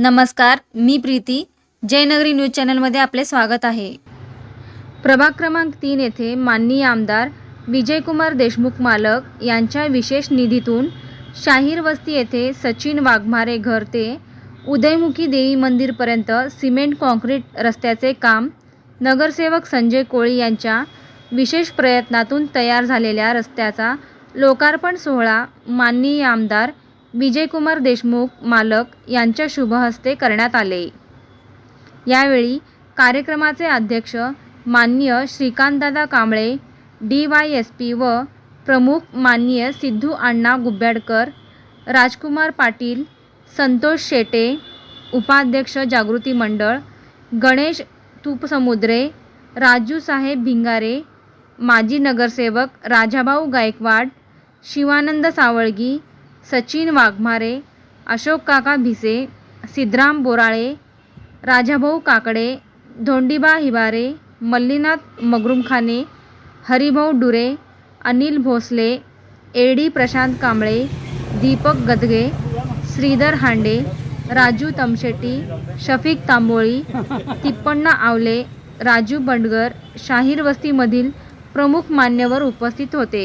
नमस्कार मी प्रीती. जयनगरी न्यूज चॅनलमध्ये आपले स्वागत आहे. प्रभाग क्रमांक तीन येथे माननीय आमदार विजयकुमार देशमुख मालक यांच्या विशेष निधीतून शाहीर वस्ती येथे सचिन वाघमारे घर ते उदयमुखी देवी मंदिरपर्यंत सिमेंट कॉन्क्रीट रस्त्याचे काम नगरसेवक संजय कोळी यांच्या विशेष प्रयत्नातून तयार झालेल्या रस्त्याचा लोकार्पण सोहळा माननीय आमदार विजयकुमार देशमुख मालक यांच्या शुभहस्ते करण्यात आले. यावेळी कार्यक्रमाचे अध्यक्ष मान्य श्रीकांतदादा Kamble D Y S P व प्रमुख माननीय सिद्धू अण्णा गुब्याडकर राजकुमार पाटील संतोष शेटे उपाध्यक्ष जागृती मंडळ गणेश तुपसमुद्रे राजू साहेब भिंगारे माजी नगरसेवक राजाभाऊ गायकवाड शिवानंद सावळगी सचिन वाघमारे अशोक काका भिसे सिद्धराम बोराळे राजाभाऊ काकडे धोंडीबा हिबारे मल्लीनाथ मगरुमखाने हरिभाऊ डुरे अनिल भोसले एडी प्रशांत कांबळे दीपक गदगे श्रीधर हांडे राजू तमशेटी शफिक तांबोळी तिप्पण्णा आवले राजू बंडगर शाहीर वस्तीमधील प्रमुख मान्यवर उपस्थित होते.